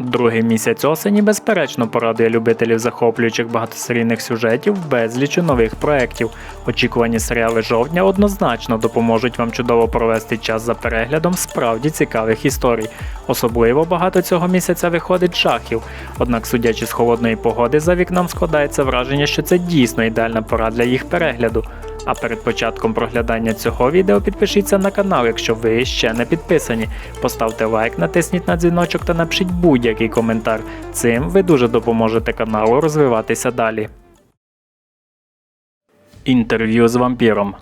Другий місяць осені безперечно порадує любителів захоплюючих багатосерійних сюжетів безлічу нових проєктів. Очікувані серіали жовтня однозначно допоможуть вам чудово провести час за переглядом справді цікавих історій. Особливо багато цього місяця виходить жахів. Однак, судячи з холодної погоди, за вікном складається враження, що це дійсно ідеальна пора для їх перегляду. А перед початком проглядання цього відео підпишіться на канал, якщо ви ще не підписані. Поставте лайк, натисніть на дзвіночок та напишіть будь-який коментар. Цим ви дуже допоможете каналу розвиватися далі. Інтерв'ю з вампіром.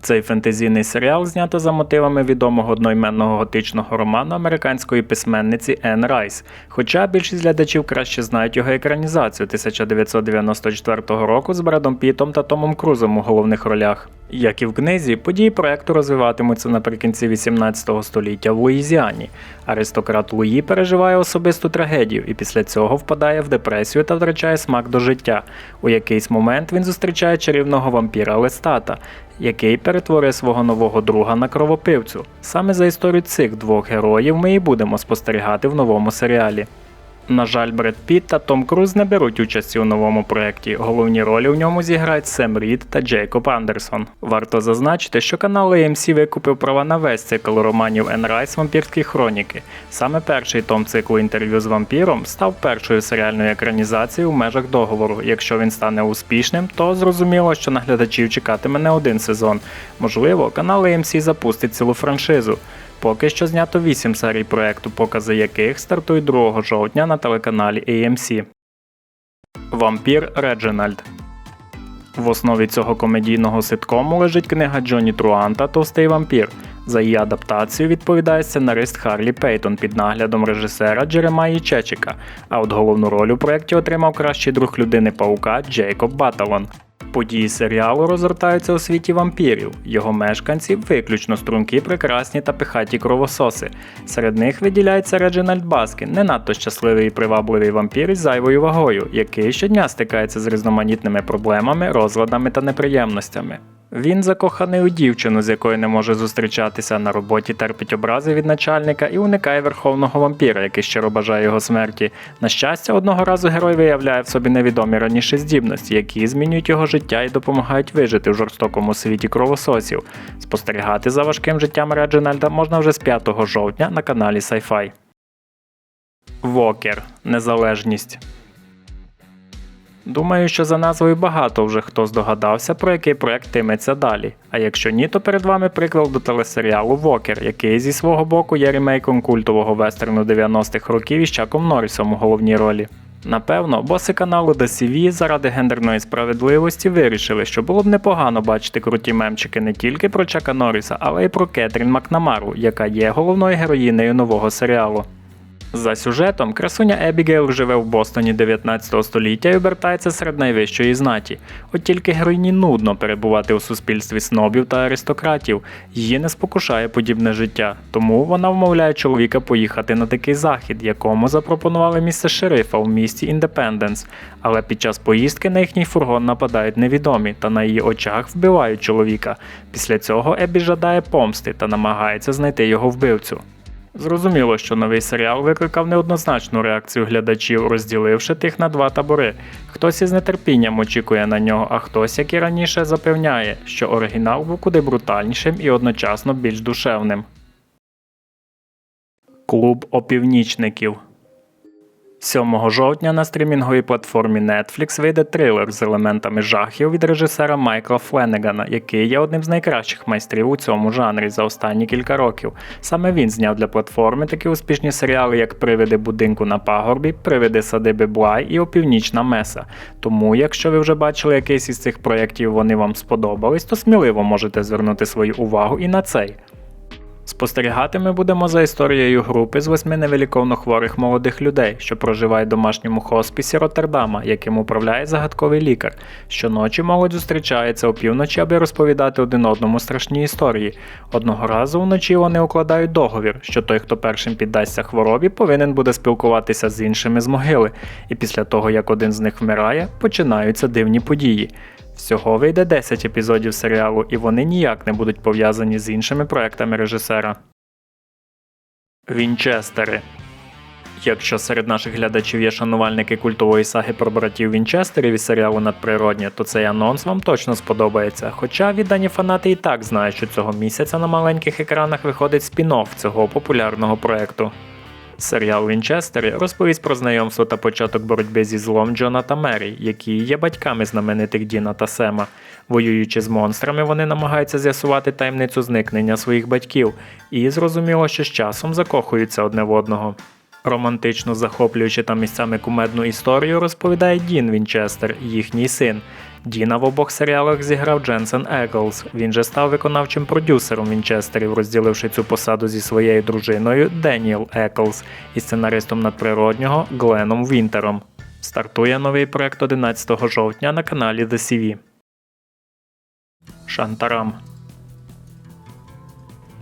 Цей фентезійний серіал знято за мотивами відомого одноіменного готичного роману американської письменниці Енн Райс. Хоча більшість глядачів краще знають його екранізацію 1994 року з Бредом Пітом та Томом Крузом у головних ролях. Як і в книзі, події проекту розвиватимуться наприкінці 18 століття в Луїзіані. Аристократ Луї переживає особисту трагедію і після цього впадає в депресію та втрачає смак до життя. У якийсь момент він зустрічає чарівного вампіра Лестата, який перетворює свого нового друга на кровопивцю. Саме за історію цих двох героїв ми і будемо спостерігати в новому серіалі. На жаль, Бред Піт та Том Круз не беруть участі у новому проєкті. Головні ролі у ньому зіграють Сем Рід та Джейкоб Андерсон. Варто зазначити, що канал AMC викупив права на весь цикл романів Енн Райс Вампірські хроніки. Саме перший том циклу інтерв'ю з вампіром став першою серіальною екранізацією в межах договору. Якщо він стане успішним, то зрозуміло, що на глядачів чекатиме не один сезон. Можливо, канал AMC запустить цілу франшизу. Поки що знято 8 серій проекту, покази яких стартують 2 жовтня на телеканалі AMC. Вампір Реджинальд В основі цього комедійного ситкому лежить книга Джоні Труанта Товстий вампір. За її адаптацію відповідає сценарист Харлі Пейтон під наглядом режисера Джеремаї Чечика, а от головну роль у проєкті отримав кращий друг людини паука Джейкоб Баталон. Події серіалу розгортаються у світі вампірів. Його мешканці виключно струнки, прекрасні та пихаті кровососи. Серед них виділяється Реджинальд Баскін, не надто щасливий і привабливий вампір із зайвою вагою, який щодня стикається з різноманітними проблемами, розладами та неприємностями. Він закоханий у дівчину, з якою не може зустрічатися на роботі, терпить образи від начальника і уникає верховного вампіра, який щиро бажає його смерті. На щастя, одного разу герой виявляє в собі невідомі раніше здібності, які змінюють його життя і допомагають вижити в жорстокому світі кровососів. Спостерігати за важким життям Реджинальда можна вже з 5 жовтня на каналі Sci-Fi. Вокер. Незалежність. Думаю, що за назвою багато вже хто здогадався, про який проект тиметься далі. А якщо ні, то перед вами приклад до телесеріалу Вокер, який зі свого боку є ремейком культового вестерну 90-х років із Чаком Норрісом у головній ролі. Напевно, боси каналу DCV заради гендерної справедливості вирішили, що було б непогано бачити круті мемчики не тільки про Чака Норріса, але й про Кетрін Макнамару, яка є головною героїнею нового серіалу. За сюжетом, красуня Ебігейл живе в Бостоні 19 століття і обертається серед найвищої знаті. От тільки героїні нудно перебувати у суспільстві снобів та аристократів. Її не спокушає подібне життя, тому вона вмовляє чоловіка поїхати на такий захід, якому запропонували місце шерифа в місті Індепенденс. Але під час поїздки на їхній фургон нападають невідомі та на її очах вбивають чоловіка. Після цього Ебі жадає помсти та намагається знайти його вбивцю. Зрозуміло, що новий серіал викликав неоднозначну реакцію глядачів, розділивши тих на два табори. Хтось із нетерпінням очікує на нього, а хтось, як і раніше, запевняє, що оригінал був куди брутальнішим і одночасно більш душевним. Клуб опівнічників 7 жовтня на стрімінговій платформі Netflix вийде трилер з елементами жахів від режисера Майкла Фленегана, який є одним з найкращих майстрів у цьому жанрі за останні кілька років. Саме він зняв для платформи такі успішні серіали, як Привиди будинку на пагорбі, Привиди садиби Блай і Опівнічна Меса. Тому, якщо ви вже бачили якийсь із цих проєктів, вони вам сподобались, то сміливо можете звернути свою увагу і на цей. Спостерігати ми будемо за історією групи з восьми невиліковно хворих молодих людей, що проживають в домашньому хоспісі Роттердама, яким управляє загадковий лікар. Щоночі молодь зустрічається опівночі, аби розповідати один одному страшні історії. Одного разу вночі вони укладають договір, що той, хто першим піддасться хворобі, повинен буде спілкуватися з іншими з могили. І після того, як один з них вмирає, починаються дивні події. Всього вийде 10 епізодів серіалу, і вони ніяк не будуть пов'язані з іншими проектами режисера. Вінчестери. Якщо серед наших глядачів є шанувальники культової саги про братів Вінчестерів і серіалу Надприроднє, то цей анонс вам точно сподобається. Хоча віддані фанати і так знають, що цього місяця на маленьких екранах виходить спін-офф цього популярного проекту. Серіал Вінчестери розповість про знайомство та початок боротьби зі злом Джона та Мері, які є батьками знаменитих Діна та Сема. Воюючи з монстрами, вони намагаються з'ясувати таємницю зникнення своїх батьків, і зрозуміло, що з часом закохуються одне в одного. Романтичну, захоплюючи та місцями кумедну історію розповідає Дін Вінчестер, їхній син. Діна в обох серіалах зіграв Дженсен Еклс. Він же став виконавчим продюсером Вінчестерів, розділивши цю посаду зі своєю дружиною Деніел Еклс і сценаристом надприроднього Гленом Вінтером. Стартує новий проект 11 жовтня на каналі The CV. Шантарам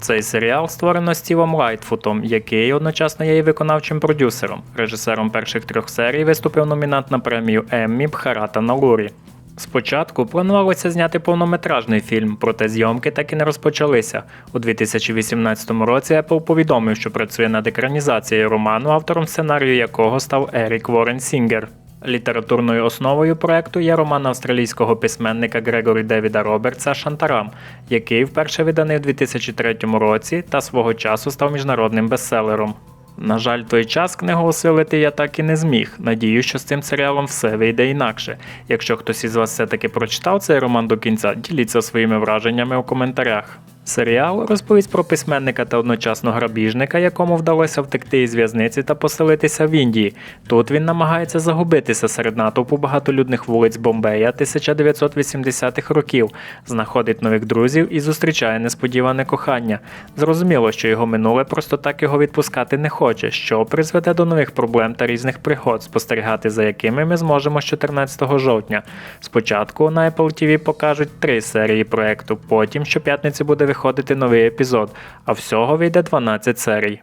цей серіал створено Стівом Лайтфутом, який одночасно є і виконавчим продюсером. Режисером перших трьох серій виступив номінант на премію Еммі Бхарата Налурі. Спочатку планувалося зняти повнометражний фільм, проте зйомки так і не розпочалися. У 2018 році Apple повідомив, що працює над екранізацією роману, автором сценарію якого став Ерік Ворен Сінгер. Літературною основою проекту є роман австралійського письменника Грегорі Девіда Робертса Шантарам, який вперше виданий у 2003 році та свого часу став міжнародним бестселером. На жаль, той час книгу осилити я так і не зміг. Надію, що з цим серіалом все вийде інакше. Якщо хтось із вас все-таки прочитав цей роман до кінця, діліться своїми враженнями у коментарях. Серіал розповість про письменника та одночасно грабіжника, якому вдалося втекти із в'язниці та поселитися в Індії. Тут він намагається загубитися серед натовпу багатолюдних вулиць Бомбея 1980-х років, знаходить нових друзів і зустрічає несподіване кохання. Зрозуміло, що його минуле просто так його відпускати не хоче, що призведе до нових проблем та різних пригод, спостерігати за якими ми зможемо з 14 жовтня. Спочатку на Apple TV покажуть три серії проекту, потім щоп'ятниці буде виходити новий епізод, а всього вийде 12 серій.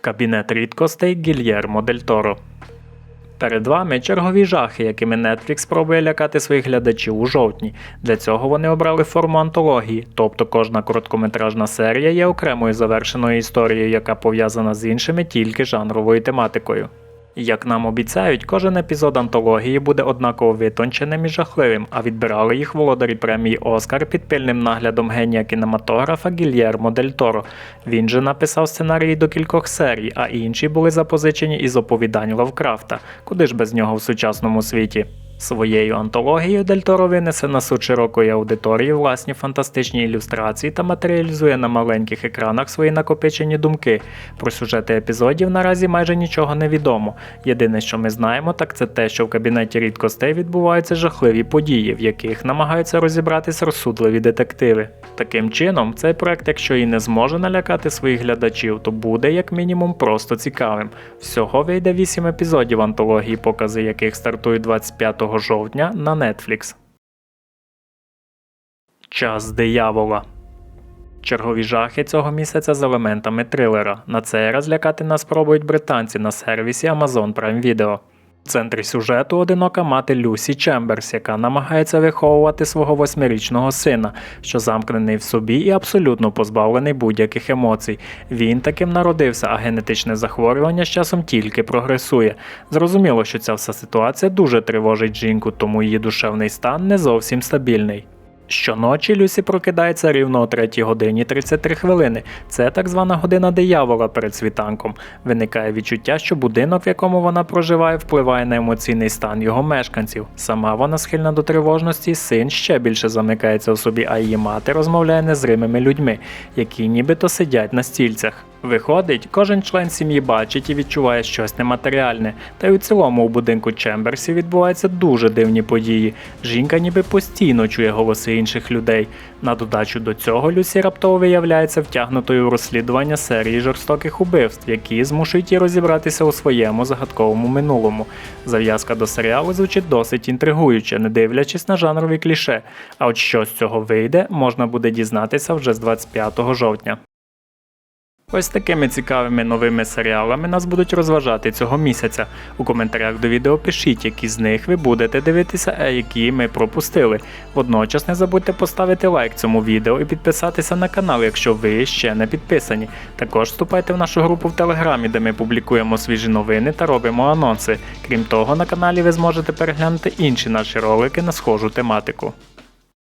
Кабінет рідкостей Гільєрмо Дель Торо Перед вами чергові жахи, якими Netflix спробує лякати своїх глядачів у жовтні. Для цього вони обрали форму антології, тобто кожна короткометражна серія є окремою завершеною історією, яка пов'язана з іншими тільки жанровою тематикою. Як нам обіцяють, кожен епізод антології буде однаково витонченим і жахливим, а відбирали їх володарі премії Оскар під пильним наглядом генія кінематографа Гільєрмо Дель Торо. Він же написав сценарії до кількох серій, а інші були запозичені із оповідань Лавкрафта. Куди ж без нього в сучасному світі? Своєю антологією Дель Торо винесе на суд широкої аудиторії власні фантастичні ілюстрації та матеріалізує на маленьких екранах свої накопичені думки. Про сюжети епізодів наразі майже нічого не відомо. Єдине, що ми знаємо, так це те, що в кабінеті рідкостей відбуваються жахливі події, в яких намагаються розібратись розсудливі детективи. Таким чином, цей проект, якщо і не зможе налякати своїх глядачів, то буде як мінімум просто цікавим. Всього вийде 8 епізодів антології, покази яких стартують 25 жовтня на Netflix. Час диявола. Чергові жахи цього місяця з елементами трилера. На цей раз лякати нас пробують британці на сервісі Amazon Prime Video. В центрі сюжету одинока мати Люсі Чемберс, яка намагається виховувати свого восьмирічного сина, що замкнений в собі і абсолютно позбавлений будь-яких емоцій. Він таким народився, а генетичне захворювання з часом тільки прогресує. Зрозуміло, що ця вся ситуація дуже тривожить жінку, тому її душевний стан не зовсім стабільний. Щоночі Люсі прокидається рівно о 3 годині 33 хвилини. Це так звана година диявола перед світанком. Виникає відчуття, що будинок, в якому вона проживає, впливає на емоційний стан його мешканців. Сама вона схильна до тривожності, син ще більше замикається у собі, а її мати розмовляє незримими людьми, які нібито сидять на стільцях. Виходить, кожен член сім'ї бачить і відчуває щось нематеріальне, та й у цілому у будинку Чемберсів відбуваються дуже дивні події. Жінка ніби постійно чує голоси інших людей. На додачу до цього Люсі раптово виявляється втягнутою у розслідування серії жорстоких убивств, які змушують її розібратися у своєму загадковому минулому. Зав'язка до серіалу звучить досить інтригуюче, не дивлячись на жанрові кліше. А от що з цього вийде, можна буде дізнатися вже з 25 жовтня. Ось такими цікавими новими серіалами нас будуть розважати цього місяця. У коментарях до відео пишіть, які з них ви будете дивитися, а які ми пропустили. Водночас не забудьте поставити лайк цьому відео і підписатися на канал, якщо ви ще не підписані. Також вступайте в нашу групу в Телеграмі, де ми публікуємо свіжі новини та робимо анонси. Крім того, на каналі ви зможете переглянути інші наші ролики на схожу тематику.